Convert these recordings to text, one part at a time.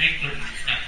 ให้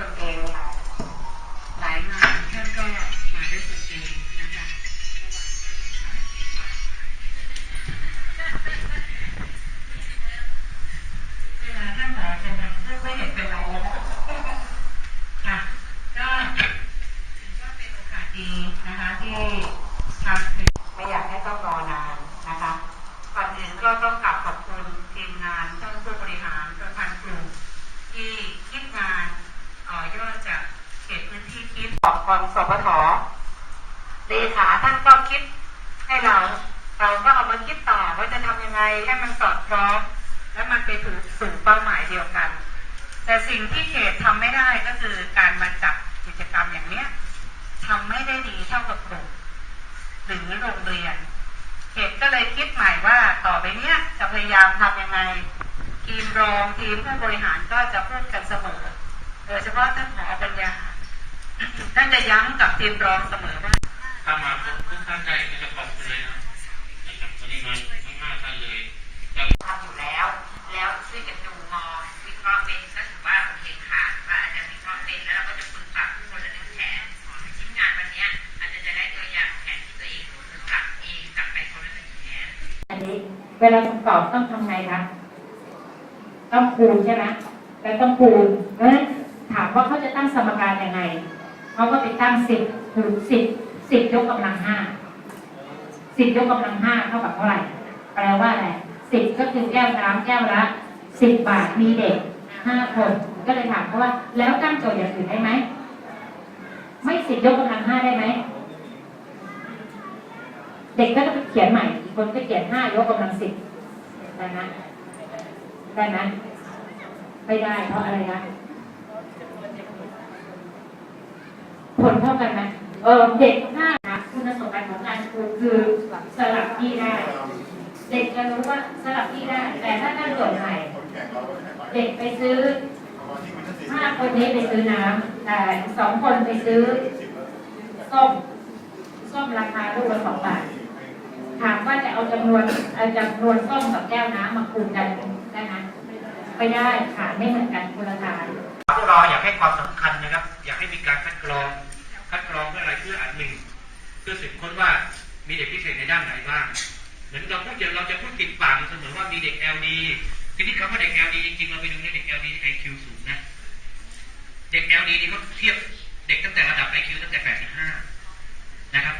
า ของกองสพทเลขาท่านก็คิดให้เรา เราก็เอามาคิดต่อว่าจะทำยังไงให้มันสอดคล้องและมันไปถึงสู่เป้าหมายเดียวกัน แต่สิ่งที่เขตทำไม่ได้ก็คือการมาจัดกิจกรรมอย่างเนี้ยทำไม่ได้ดีเท่ากับกลุ่มหรือโรงเรียน เขตก็เลยคิดใหม่ว่าต่อไปเนี้ยจะพยายามทำยังไงทีมรองทีมผู้บริหารก็จะพูดกันเสมอโดยเฉพาะท่านผ ท่านจะย้ำกับทีมรองเสมอว่าถ้ามาพบทุกท่านได้ก็จะขอบคุณเลยนะนะครับวันนี้มาทั้งห้าท่านเลยทำอยู่แล้ว แล้วช่วยกันดูมองวิเคราะห์เป็นก็ถือว่าโอเคผ่านว่าอาจจะวิเคราะห์เป็นแล้วเราก็จะฝึกปรับทุกคนละหนึ่งแผนชิ้นงานวันเนี้ยอาจจะจะได้ตัวอย่างแผนที่ตัวเองฝึกปรับเองกลับไปคนละหนึ่งแผนอันนี้เวลาประกอบต้องทำไงคะต้องคูณใช่ไหมแล้วต้องคูณเพราะฉะนั้นถามว่าเขาจะตั้งสมการยังไง เขาก็ไปตั้งสิบคูณสิบสิบยกกำลังห้าสิบยกกำลังห้าเท่ากับเท่าไหร่ แปลว่าอะไรสิบก็คือแก้วน้ำแก้วละสิบบาทมีเด็กห้าคนก็เลยถามเขาว่า แล้วตั้งโจทย์อย่างอื่นได้ไหมไม่สิบยกกำลังห้าได้ไหมเด็กก็จะไปเขียนใหม่อีกคนก็เขียนห้ายกกำลังสิบได้ไหมได้ไหมไม่ได้เพราะอะไรนะ ผลเท่ากันไหมเออเด็กห้านะคุณสมบัติของการครูคือสลับที่ได้ เด็กจะรู้ว่าสลับที่ได้ แต่ถ้าท่านจดใหม่เด็กไปซื้อห้าคนนี้ไปซื้อน้ำแต่สองคนไปซื้อส้มส้มราคาลูกละสองบาทถามว่าจะเอาจำนวนเอาจำนวนส้มกับแก้วน้ำมาคูณกันได้ไหมไม่ได้ขายไม่เหมือนกันคนละทานพวกเราอยากให้ความสำคัญนะครับ อยากให้มีการคัดกรอง คัดกรองเพื่ออะไรเพื่ออันหนึ่งเพื่อสืบค้นว่ามีเด็กพิเศษในด้านไหนบ้างเหมือนเราพูดอย่างเราจะพูดติดปากเสมอว่ามีเด็ก LD ทีนี้คำว่าเด็ก LD จริงๆเราไปดูในเด็ก LD IQ สูงนะ เด็ก LD นี่เขาเทียบเด็กตั้งแต่ระดับ IQ ตั้งแต่ 85 นะครับ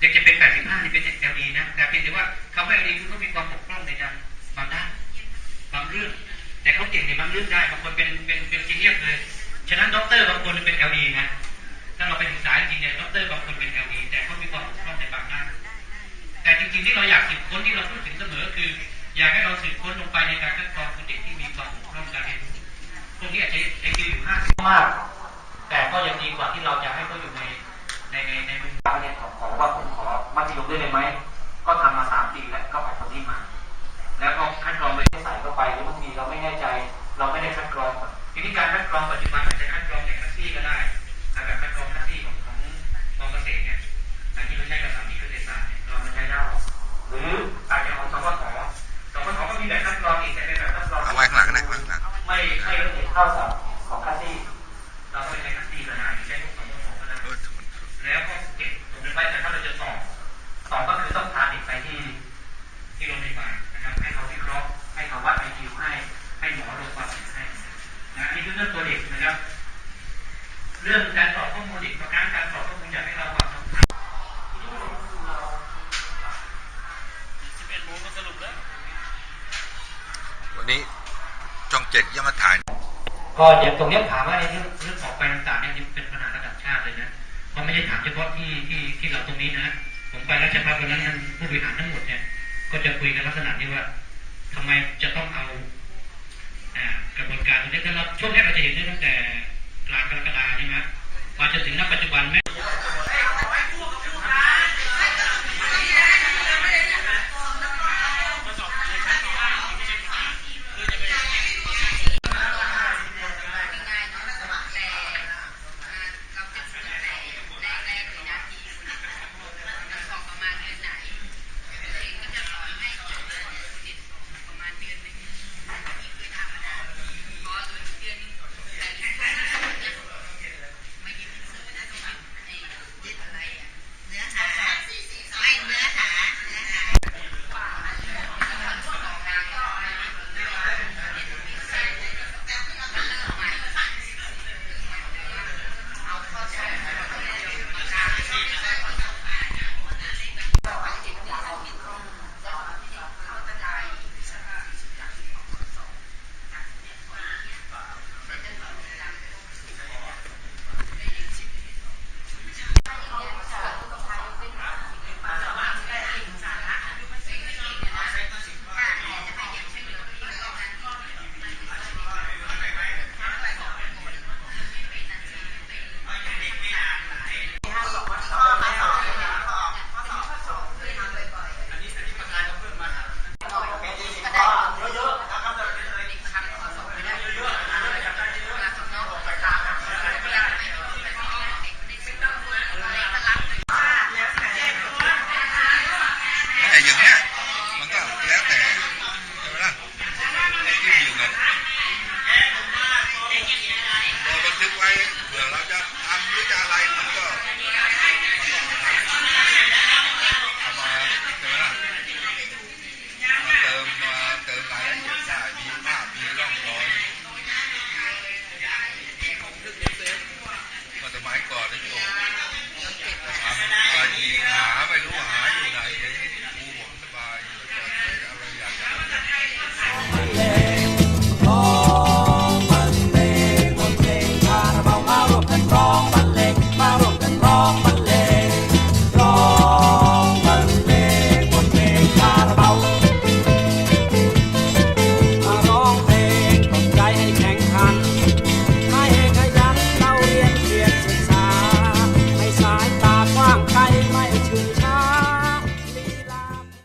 เด็กจะเป็น 85 นี่เป็นเด็ก LD นะ แต่เพียงแต่ว่าคำว่า LD คือเขามีความบกพร่องในด้านบางด้านบางเรื่อง แต่เขาเก่งในบางเรื่องได้ บางคนเป็นเป็นเป็นซีเนียร์เลย ฉะนั้นด็อกเตอร์บางคนเป็น LD นะ ที่เราอยากสืบค้นที่เราพูดถึงเสมอคือ อยากให้เราสืบค้นลงไปในการคัดกรองคนเด็กที่มีความบกพร่องการเรียนรู้พวกนี้อาจจะอคิวอยู่ห้าสิบมาก แต่ก็ยังดีกว่าที่เราจะให้เขาอยู่ในในในในมุมกาเนี่ยของขอว่าผมขอมัธยมได้เลยไหม ไม่ละเอียดเท่ากับของคัสซี่เราก็ใช้คัสซี่ก็ได้ใช้พวกสมมติก็ได้แล้วก็เก็บตรงนี้ไว้แต่ถ้าเราจะสอบสอบก็คือต้องพาเด็กไปที่ที่โรงพยาบาลนะครับให้เขาวิเคราะห์ให้เขาวัดไอคิวให้ให้หมอลงความเห็นให้นะอันนี่คือเรื่องตัวเด็กนะครับ เรื่องการสอบข้อมูลเด็กประการการสอบข้อมูลอยากให้เราคำถามสิบเอ็ดโมงก็สรุปแล้ววันนี้ช่องเจ็ดยังมาถ่าย ก็อย่างตรงนี้ถามว่าเรื่องเรื่องของไปต่างๆเนี่ยเป็นปัญหาระดับชาติเลยนะเพราะไม่ใช่ถามเฉพาะที่ที่ที่เราตรงนี้นะผมไปรัชพัฒน์วันนั้นผู้บริหารทั้งหมดเนี่ย ก็จะคุยกันลักษณะที่ว่าทำไมจะต้องเอาอ่ากระบวนการตรงนี้ถ้าเราช่วงแรกเราจะเห็นได้ตั้งแต่กลางกรกฎาใช่ไหมมาจนถึงณปัจจุบันแม้ แต่